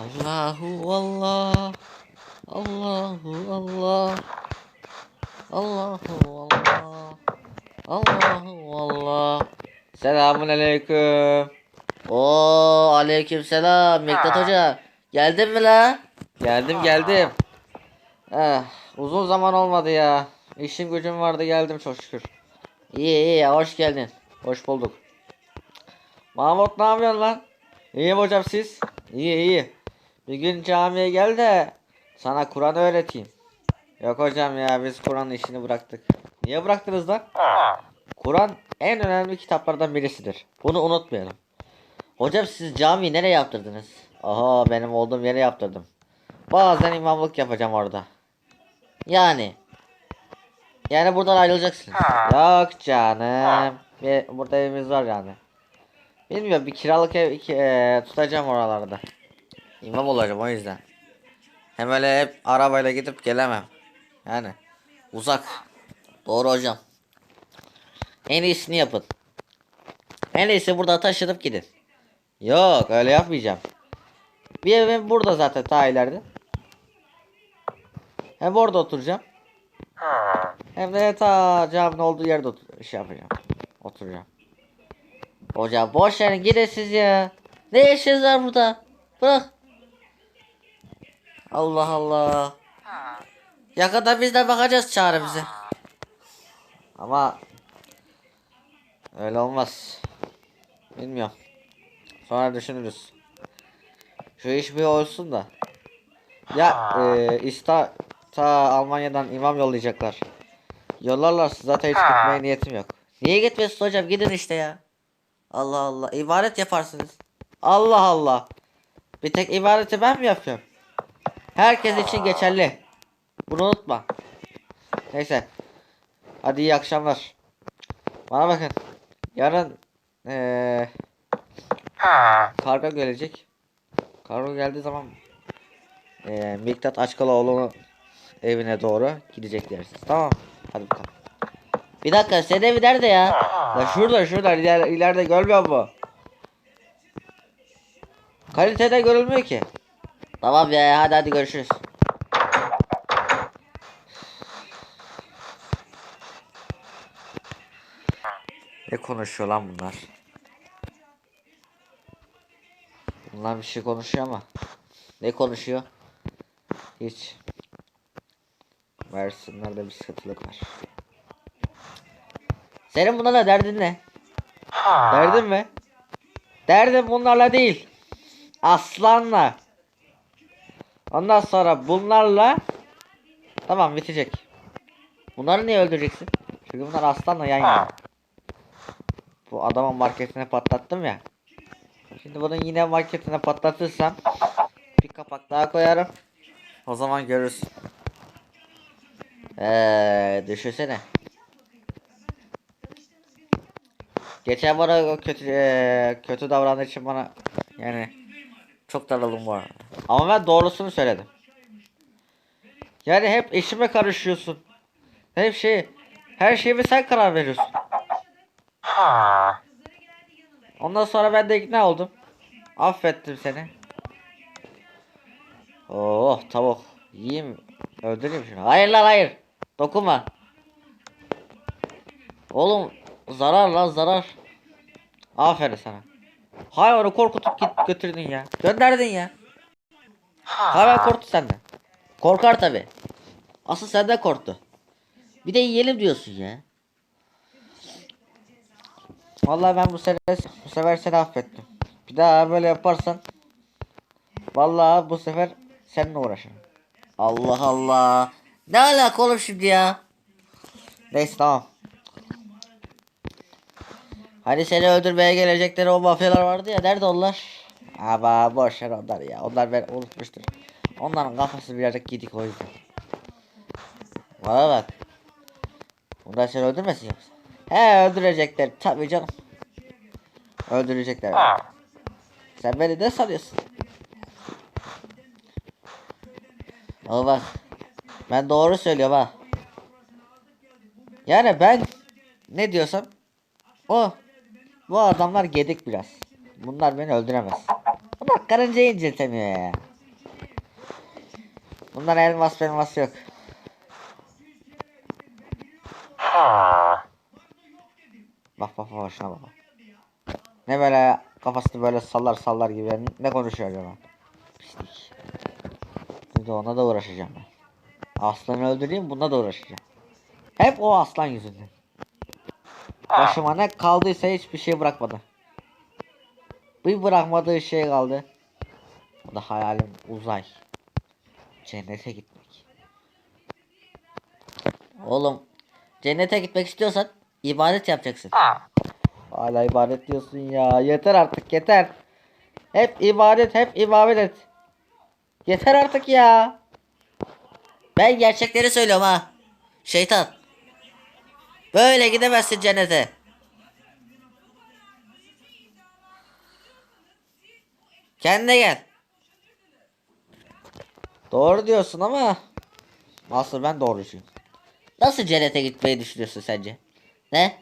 Allahu Allah. Allahu Allah. Allahu Allah. Allahu Allah. Selamun aleyküm. Oo aleyküm selam Miktat Hoca. Geldin mi la? Geldim geldim. Eh, uzun zaman olmadı ya. İşim gücüm vardı geldim çok şükür. İyi iyi hoş geldin. Hoş bulduk. Mahmut ne yapıyorsun lan? İyiyim hocam siz? İyi iyi. Bir gün camiye gel de sana Kur'an öğreteyim. Yok hocam ya biz Kur'an işini bıraktık. Niye bıraktınız lan? Kur'an en önemli kitaplardan birisidir. Bunu unutmayalım. Hocam siz camiyi nereye yaptırdınız? Aha benim olduğum yere yaptırdım. Bazen imamlık yapacağım orada. Yani. Yani buradan ayrılacaksınız. Yok canım. Bir, burada evimiz var yani. Bilmiyorum bir kiralık ev iki, eee, tutacağım oralarda. İmam olacağım o yüzden. Hem öyle hep arabayla gidip gelemem. Yani uzak. Doğru hocam. En iyisini yapın. En iyisi burada taşınıp gidin. Yok öyle yapmayacağım. Bir evim burada zaten ta ileride. Hem orada oturacağım. Hem de ta caminin olduğu yerde otur şey yapacağım. Oturacağım. Hocam boş verin gidin siz ya. Ne işiniz var burada? Bırak. Allah Allah. Yakında biz de bakacağız çağrı bize. Ama öyle olmaz. Bilmiyorum. Sonra düşünürüz. Şu iş bir olsun da. Ya e, ista ta Almanya'dan imam yollayacaklar. Yollarlarsa zaten hiç gitmeye niyetim yok. Niye gitmiyorsun hocam? Gidin işte ya. Allah Allah. İbadet yaparsınız. Allah Allah. Bir tek ibadeti ben mi yapıyorum? Herkes için geçerli. Bunu unutma. Neyse. Hadi iyi akşamlar. Bana bakın. Yarın eee kargo gelecek. Kargo geldiği zaman eee Miktat Açkaloğlu'nun evine doğru gidecek dersiniz. Tamam. Hadi bakalım. Bir dakika senin evi nerede ya? Ya şurada şurada iler, ileride görmüyor mu? Kalitede görülmüyor ki. Tamam ya hadi hadi görüşürüz. Ne konuşuyor lan bunlar? Bunlar bir şey konuşuyor ama. Ne konuşuyor? Hiç. Versinlerde bir sıkıntılık var. Senin bunlarla derdin ne? Derdin mi? Derdim bunlarla değil. Aslanla. Ondan sonra bunlarla tamam bitecek. Bunları niye öldüreceksin? Çünkü bunlar aslanla yan yana. Bu adamın marketine patlattım ya. Şimdi bunu yine marketine patlatırsam bir kapak daha koyarım. O zaman görürsün. Eee düşünsene. Geçen bana kötü eee, kötü davrandığı için bana yani çok daraldım bu arada. Ama ben doğrusunu söyledim. Yani hep işime karışıyorsun. Hep şey her şeyime sen karar veriyorsun. Ondan sonra ben de ikna oldum. Affettim seni. Oh tavuk. Yiyeyim. Öldüreyim şunu. Hayır lan hayır. Dokunma. Oğlum zarar lan zarar. Aferin sana. Hayvanı korkutup git götürdün ya. Gönderdin ya. Hayvan korktu senden. Korkar tabi. Asıl senden korktu. Bir de yiyelim diyorsun ya. Vallahi ben bu sene bu sefer seni affettim. Bir daha böyle yaparsan vallahi bu sefer seninle uğraşırım. Allah Allah. Ne alaka oğlum şimdi ya? Neyse tamam. Hani seni öldürmeye gelecekleri o mafyalar vardı ya nerede onlar? Ama boş ver onlar ya. Onlar ben unutmuştur. Onların kafası birazcık gidik o yüzden. Bana bak. Bunlar seni öldürmesin yoksa. He öldürecekler tabii canım. Öldürecekler. beni. Sen beni ne sanıyorsun? Ama bak. Ben doğru söylüyorum ha. Yani ben ne diyorsam o. Bu adamlar gedik biraz. Bunlar beni öldüremez. Bunlar karıncayı inceltemiyor ya. Bunlar elmas elmas yok. Bak bak bak şuna bak. Ne böyle kafasını böyle sallar sallar gibi ne konuşuyor acaba? Pislik. Şimdi ona da uğraşacağım ben. Aslanı öldüreyim bununla da uğraşacağım. Hep o aslan yüzünden. Başıma ne kaldıysa hiçbir şey bırakmadı. Bir bırakmadığı şey kaldı. O da hayalim uzay. Cennete gitmek. Oğlum cennete gitmek istiyorsan ibadet yapacaksın. Hala ibadet diyorsun ya. Yeter artık yeter. Hep ibadet hep ibadet. Yeter artık ya. Ben gerçekleri söylüyorum ha. Şeytan. Böyle gidemezsin cennete. Kendine gel. Doğru diyorsun ama nasıl ben doğrucuyum. Nasıl cennete gitmeyi düşünüyorsun sence? Ne?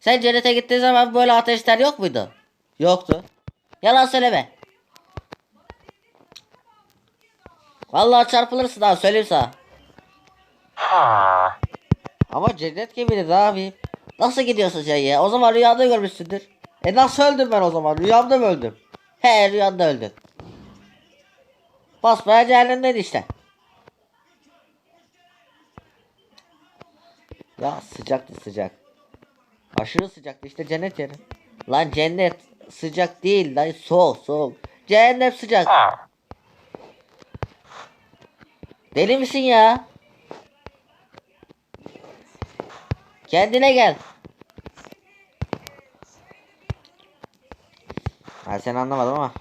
Sen cennete gittiğin zaman böyle ateşler yok muydu? Yoktu. Yalan söyleme. Vallahi çarpılırsın abi söyleyeyim sana. Ama cennet gibiydi abi. Nasıl gidiyorsun sen ya? O zaman rüyada görmüşsündür. E nasıl öldüm ben o zaman? Rüyamda mı öldüm? He rüyanda öldün. Basmaya cehennemdeydi işte. Ya sıcaktı sıcak. Aşırı sıcaktı işte cennet yeri. Lan cennet sıcak değil lan soğuk soğuk. Cehennem sıcak. Deli misin ya? Kendine gel. Ha sen anlamadın ama.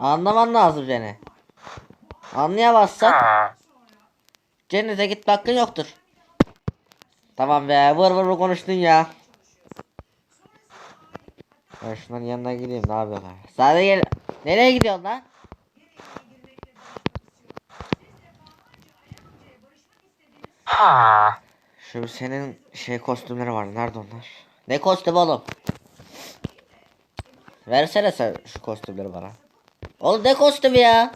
Anlaman lazım seni. Anlayamazsan cennete gitme hakkın yoktur. Tamam be vır vır konuştun ya. Ben şunların yanına gideyim ne yapıyorlar? Sadece gel. Nereye gidiyorsun lan? Şu senin şey kostümleri var. Nerede onlar? Ne kostüm oğlum? Versene sen şu kostümleri bana. Oğlum ne kostümü ya?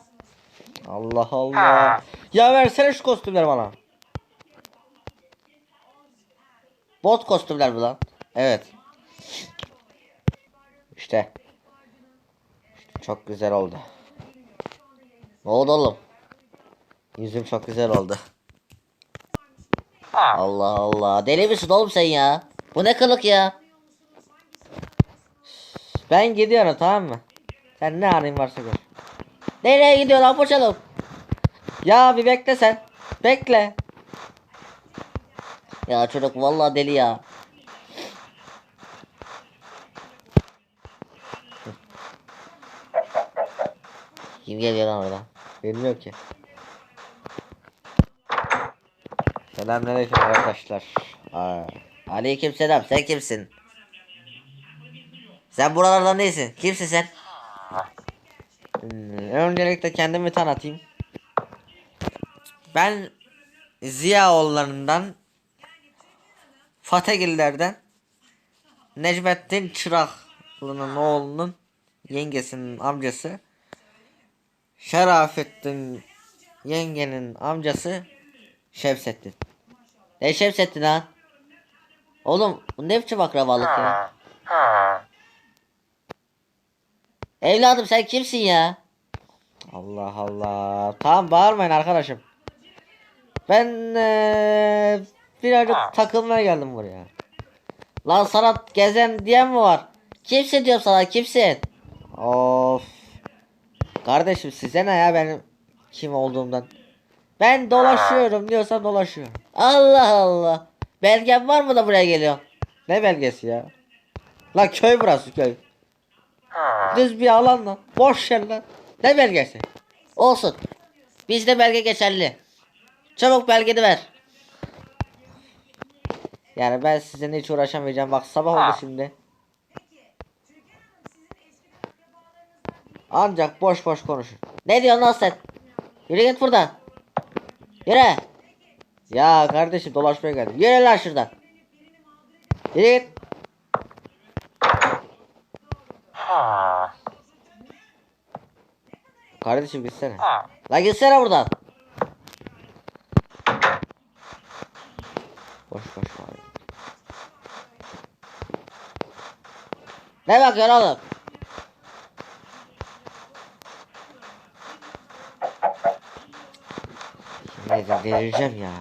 Allah Allah. Ya versene şu kostümleri bana. Bot kostümler mi lan? Evet. İşte. İşte çok güzel oldu. Ne oldu oğlum? Yüzüm çok güzel oldu. Allah Allah. Deli misin oğlum sen ya? Bu ne kılık ya? Ben gidiyorum tamam mı? Sen ne halin varsa gör. Nereye gidiyorsun apoçalım? Ya bir bekle sen. Bekle. Ya çocuk vallahi deli ya. Kim geliyor lan oradan? Bilmiyorum ki. Selamünaleyküm arkadaşlar. Aa, aleyküm selam. Sen kimsin? Sen buralardan değilsin. Kimsin sen? Hmm, öncelikle kendimi tanıtayım. Ben Ziyaoğullarından Fatehgillerden Necmettin Çıraklı'nın oğlunun yengesinin amcası Şerafettin yengenin amcası Şevsettin. Ne Şevsettin ha? Oğlum bu ne biçim akrabalık ya? Evladım sen kimsin ya? Allah Allah. Tamam bağırmayın arkadaşım. Ben eee, birazcık takılmaya geldim buraya. Lan sana gezen diyen mi var? Kimsin diyorum sana kimsin? Of. Kardeşim size ne ya benim kim olduğumdan? Ben dolaşıyorum diyorsan dolaşıyorum. Allah Allah. Belgen var mı da buraya geliyor? Ne belgesi ya? La köy burası köy. Düz bir alan lan. Boş yer lan. Ne belgesi? Olsun. Bizde belge geçerli. Çabuk belgeni ver. Yani ben sizinle hiç uğraşamayacağım. Bak sabah oldu şimdi. Ancak boş boş konuşur. Ne diyorsun lan sen? Yürü git buradan. Yere. Ya kardeşim dolaşmaya geldim. Yere lan şuradan. Yere git. Ha. Kardeşim gitsene. Ha. Lan gitsene buradan. Boş boş. Ne bakıyorsun oğlum? Neyse delireceğim ya.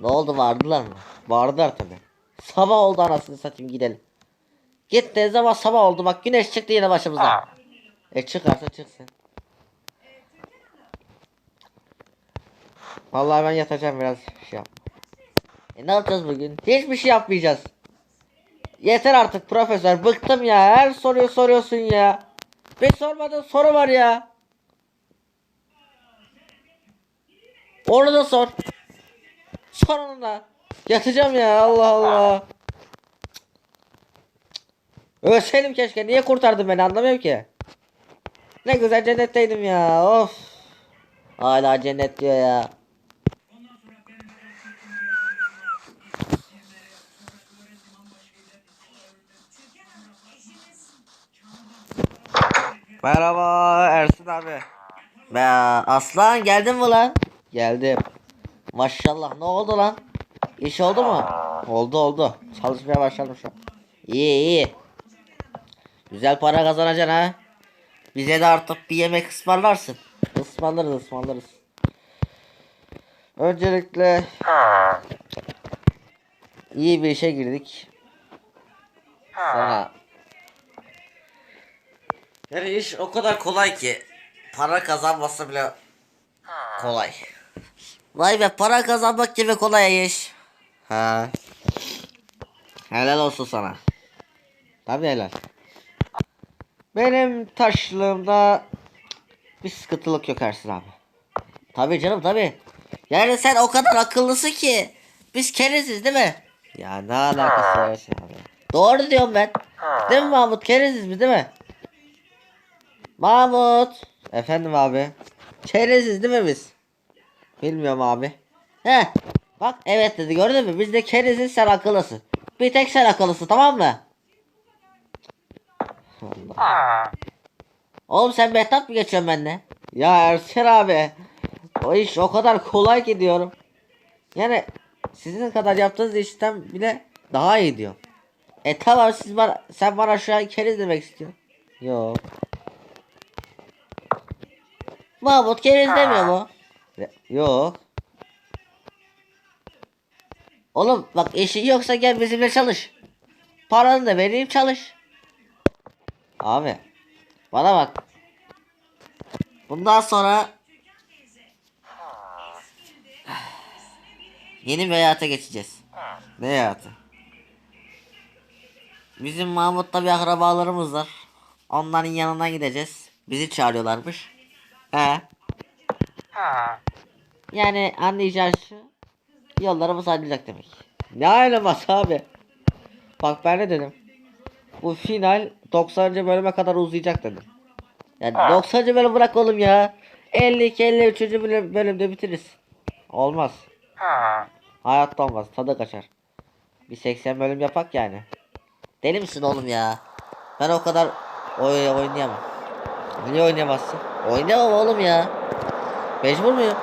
Ne oldu vardılar mı? Vardılar tabi. Sabah oldu anasını satayım gidelim. Git ne zaman sabah oldu bak güneş çıktı yine başımıza. E çıkarsa çıksın. Vallahi ben yatacağım biraz şey yap. E ne yapacağız bugün? Hiçbir şey yapmayacağız. Yeter artık profesör bıktım ya her soruyu soruyorsun ya. Bir sormadığın soru var ya. Onu da sor. Sor onu da. Yatacağım ya Allah Allah. Ölseydim keşke niye kurtardın beni anlamıyorum ki. Ne güzel cennetteydim ya of. Hala cennet diyor ya. Merhaba Ersin abi. Be Aslan geldin mi lan? Geldim. Maşallah ne oldu lan? İş oldu mu? Oldu oldu. Çalışmaya başladım şu an. İyi iyi. Güzel para kazanacaksın ha. Bize de artık bir yemek ısmarlarsın. Ismarlarız ısmarlarız. Öncelikle iyi bir işe girdik. Sonra yani iş o kadar kolay ki para kazanması bile kolay. Vay be para kazanmak gibi kolay iş. Ha. Helal olsun sana. Tabii helal. Benim taşlığımda bir sıkıntılık yok Ersin abi. Tabii canım tabii. Yani sen o kadar akıllısın ki. Biz keriziz değil mi? Ya ne alakası var Ersin abi. Doğru diyorum ben. Değil mi Mahmut? Keriziz biz değil mi? Mahmut. Efendim abi. Keriziz değil mi biz? Bilmiyorum abi. He. Bak evet dedi gördün mü? Biz de keriziz sen akıllısın. Bir tek sen akıllısın tamam mı? Allah. Oğlum sen Mehtap mı geçiyorsun benimle? Ya Ersen abi. O iş o kadar kolay ki diyorum. Yani sizin kadar yaptığınız işten bile daha iyi diyor. E tamam siz bana, sen bana şu an keriz demek istiyorsun. Yok. Mahmut keriz demiyor mu? Yok. Oğlum bak işin yoksa gel bizimle çalış. Paranı da vereyim çalış. Abi. Bana bak. Bundan sonra yeni bir hayata geçeceğiz. Ne hayatı? Bizim Mahmut'ta bir akrabalarımız var. Onların yanına gideceğiz. Bizi çağırıyorlarmış. He. Yani anlayacağın şu. Yollarımız ayrılacak demek. Ne ayrılması abi? Bak ben ne dedim? Bu final 90. bölüme kadar uzayacak dedim. Yani 90. bölüm bırak oğlum ya. 52 53. bölüm, bölümde bitiririz. Olmaz. Hayatta olmaz. Tadı kaçar. Bir 80 bölüm yapak yani. Deli misin oğlum ya? Ben o kadar oy oynayamam. Niye oynayamazsın? Oynayamam oğlum ya. Mecbur muyum?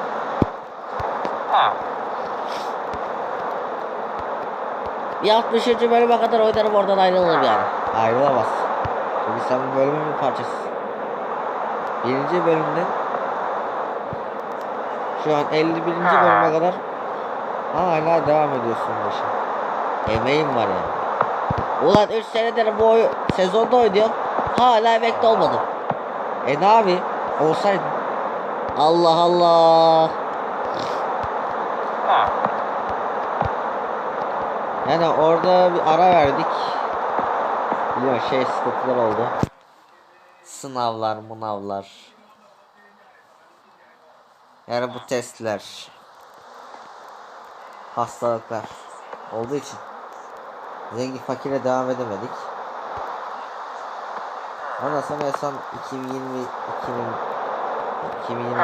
Bir 60. bölüme kadar oynarım oradan ayrılırım yani. Ayrılamaz. Çünkü sen bu bölümün bir parçasısın. Birinci bölümden şu an 51. bölüme kadar hala devam ediyorsun bu işe. Emeğim var yani. Ulan 3 senedir bu oy sezonda oynuyorum. Hala emekli olmadım. E ne abi? Olsaydı. Allah Allah. Yani orada bir ara verdik. Biliyor şey sıkıntılar oldu. Sınavlar, mınavlar. Yani bu testler. Hastalıklar. Olduğu için. Zengin fakire devam edemedik. Ondan sonra son 2020 2000 2023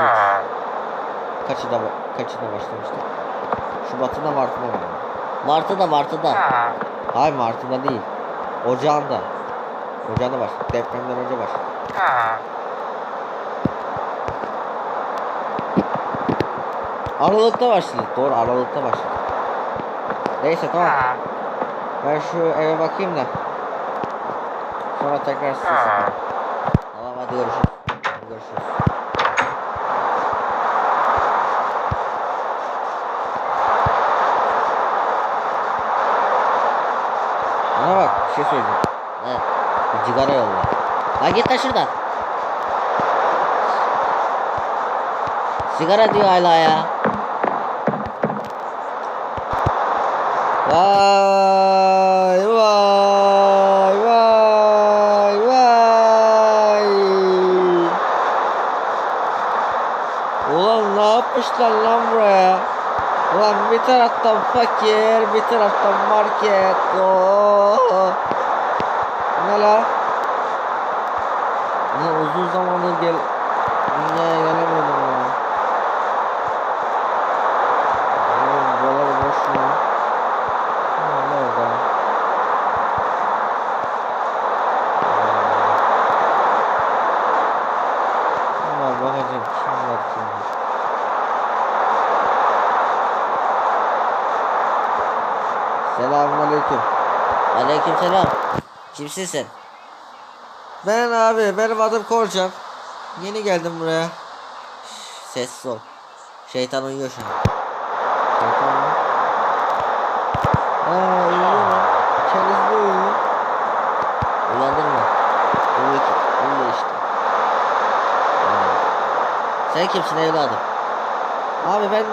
kaçında kaçında başlamıştık? Şubat'ında Mart'ında mı? Mart'ta Mart'ta. Hayır Mart'ta değil. Ocağında. Ocağında başladık. Depremden önce başladık. Aralıkta başladık. Doğru Aralıkta başladık. Neyse tamam. Ben şu eve bakayım da. Sonra tekrar size. Tamam hadi görüşürüz. Hadi görüşürüz. Bana bak bir şey söyleyeceğim. Ne? Bir cigara yolla. Lan git lan şuradan. Sigara diyor hala ya. Vay vay vay vay. Ulan ne yapmışlar lan buraya? Ulan bir taraftan fakir, bir taraftan market. Ne la? Ne uzun zamandır gel dünyaya gelemiyordum ya. Oğlum buralar boş mu? Ha, ne orada? Kim var bakacağım kim var kim var. Selamünaleyküm. Aleykümselam. Kimsin sen? Ben abi benim adım Korcan. Yeni geldim buraya. Sessiz ol. Şeytan uyuyor şu an. Şeytan mı? Aa uyuyor mu? Kendisi de uyuyor. Uyandın mı? Uyuyor ki. Uyuyor işte. Ha. Sen kimsin evladım? Abi ben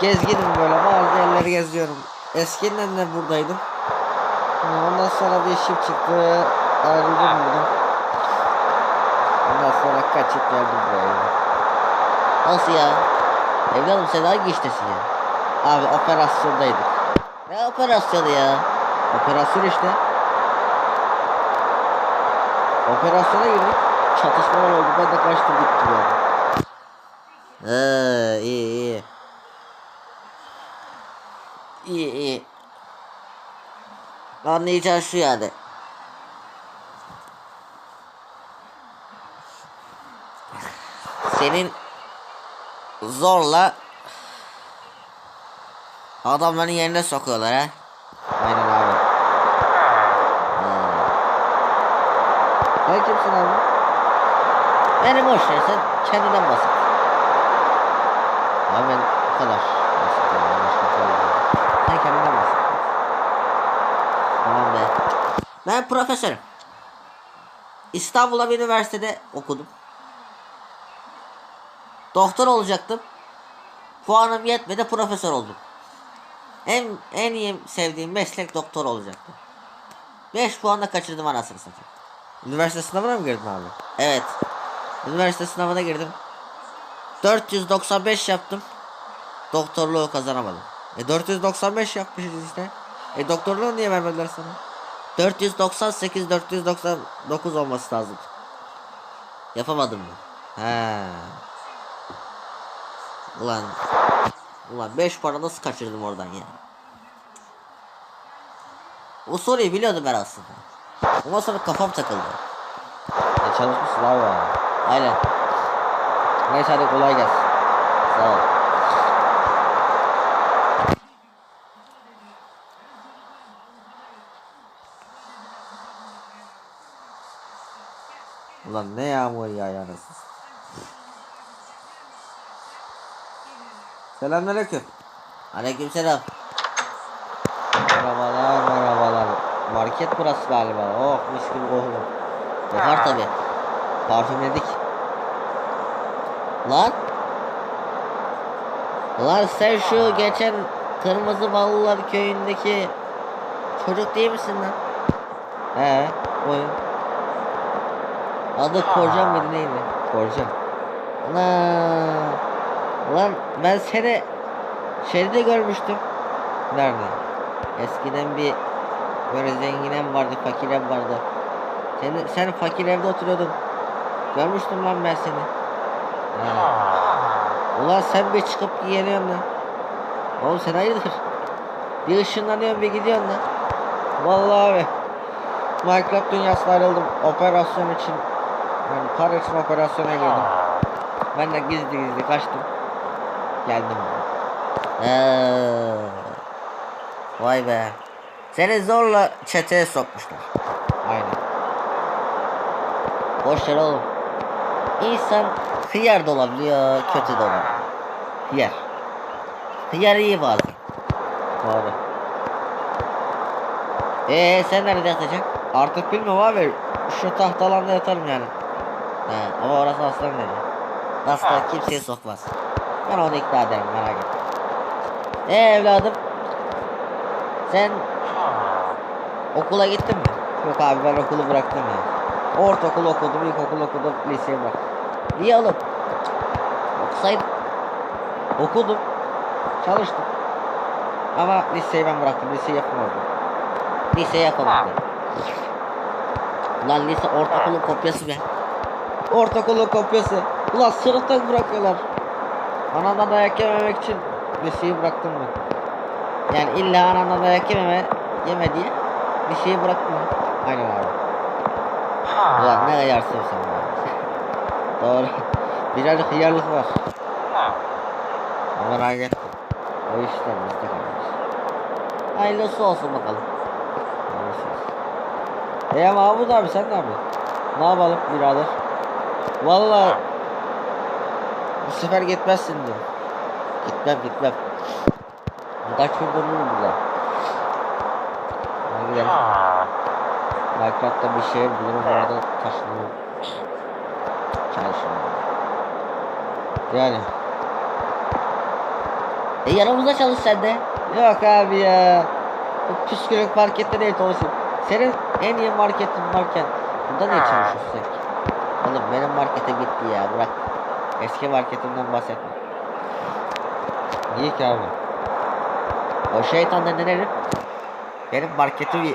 gezginim böyle bazı yerleri geziyorum. Eskiden de buradaydım. Ondan sonra bir işim çıktı. Ayrıldım buradan. Ondan sonra kaçıp geldim buraya. Nasıl ya? Evladım sen hangi iştesin ya? Abi operasyondaydık. Ne operasyonu ya? Operasyon işte. Operasyona girdik. Çatışmalar oldu. Ben de kaçtım gittim yani. Ee. İyi iyi. Anlayacağın şu yani. Senin zorla adamların yerine sokuyorlar ha. Aynen abi. Ha. Sen kimsin abi? Beni boş ver sen kendinden bahset. Abi ben bu kadar. Basit yani, başka bir şey yok. Sen kendinden bahset. Tamam be. Ben profesörüm. İstanbul'a bir üniversitede okudum. Doktor olacaktım. Puanım yetmedi profesör oldum. En en iyi sevdiğim meslek doktor olacaktı. 5 puanla kaçırdım anasını satayım. Üniversite sınavına mı girdin abi? Evet. Üniversite sınavına girdim. 495 yaptım. Doktorluğu kazanamadım. E 495 yapmışız işte. E doktorluğu niye vermediler sana? 498 499 olması lazım. Yapamadım mı? He. Ulan. Ulan 5 para nasıl kaçırdım oradan ya? O soruyu biliyordum ben aslında. Ondan sonra kafam takıldı. E çalışmışsın abi ya. Aynen. Neyse hadi kolay gelsin. Sağ ol. Ulan ne yağmur ya yanısız. Selamünaleyküm. Aleykümselam. Merhabalar merhabalar. Market burası galiba. Oh mis gibi kokuyor. Kokar tabi. Parfümledik. Lan. Lan sen şu geçen Kırmızı Ballılar köyündeki çocuk değil misin lan? He, oyun. Adı Korcan mıydı neydi? Korcan. Ana. Lan ben seni şeyde görmüştüm. Nerede? Eskiden bir böyle zengin ev vardı, fakir ev vardı. Sen, sen fakir evde oturuyordun. Görmüştüm lan ben seni. Ha. Ulan sen bir çıkıp geliyorsun lan. Oğlum sen hayırdır? Bir ışınlanıyorsun bir gidiyorsun lan. Vallahi abi. Minecraft dünyasına ayrıldım. Operasyon için. Yani para için operasyona girdim. Ben de gizli gizli kaçtım. Geldim. Ee, vay be. Seni zorla çeteye sokmuşlar. Aynen. Boş ver oğlum. İnsan hıyar da olabiliyor, kötü de olabiliyor. Hıyar. Hıyar iyi bazen. Doğru. Ee sen nerede yatacaksın? Artık bilmiyorum abi. Şu tahtalarda yatarım yani. He, ama orası aslan dedi. Aslan kimseye sokmaz. Ben onu ikna ederim merak etme. Ee evladım. Sen okula gittin mi? Yok abi ben okulu bıraktım ya. Ortaokul okudum, ilkokul okudum, liseye bıraktım. Niye oğlum? Okusaydım. Okudum. Çalıştım. Ama liseyi ben bıraktım. Liseyi yapamadım. Liseyi yapamadım. Lan lise ortaokulun kopyası be. Ortaokulun kopyası. Ulan sınıfta bırakıyorlar. Anadan dayak yememek için liseyi bıraktım ben. Yani illa anadan dayak yememe yeme diye liseyi bıraktım ben. Aynen abi. Ulan ne ayarsın sen ya. Doğru. Birazcık hıyarlık var. Ama merak etme. O işler bizde kalmış. Hayırlısı olsun bakalım. Hayırlısı olsun. Eee Mahmut abi sen ne yapıyorsun? Ne yapalım birader? Vallahi bu sefer gitmezsin diyor. Gitmem gitmem. Gün dururum burada. Hadi gidelim. Minecraft'ta bir şehir bulurum orada taşınırım. Çalışırım. Yani. E yanımızda çalış sen de. Yok abi ya. Bu püskürük markette değil çalışayım. Senin en iyi marketin varken burada ne çalışıyorsun? Oğlum benim markete gitti ya bırak. Eski marketimden bahsetme. Niye ki abi? O şeytan denen herif benim marketimi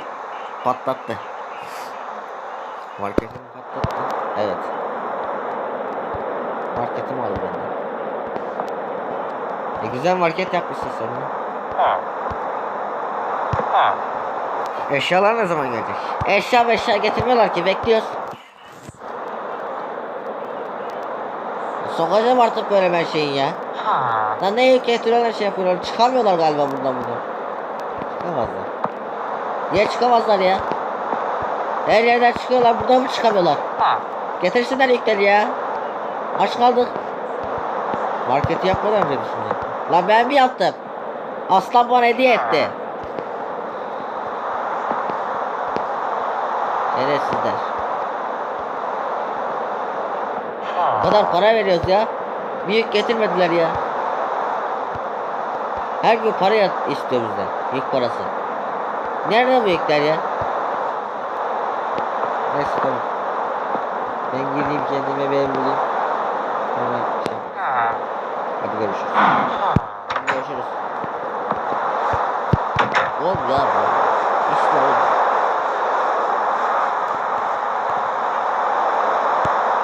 patlattı. Marketimi patlattı. Evet. Marketimi aldı benden. E güzel market yapmışsın sen ya. Eşyalar ne zaman gelecek? Eşya eşya getirmiyorlar ki bekliyoruz. Sokacağım artık böyle ben şeyin ya. Lan ne yük getiriyorlar şey yapıyorlar. Çıkamıyorlar galiba buradan bunu. Çıkamazlar. Niye çıkamazlar ya? Her yerden çıkıyorlar buradan mı çıkamıyorlar? Getirsinler yükleri ya. Aç kaldık. Marketi yapmadan önce düşündüm. Lan ben mi yaptım? Aslan bana hediye etti. Şerefsizler. O kadar para veriyoruz ya. Bir yük getirmediler ya. Her gün para istiyor bizden. Yük parası. Nerede bu yükler ya? Neyse tamam. Ben gideyim kendime ev bulayım. Şey. Hadi görüşürüz. Hadi görüşürüz. Oğlum ya bu. İşte oğlum.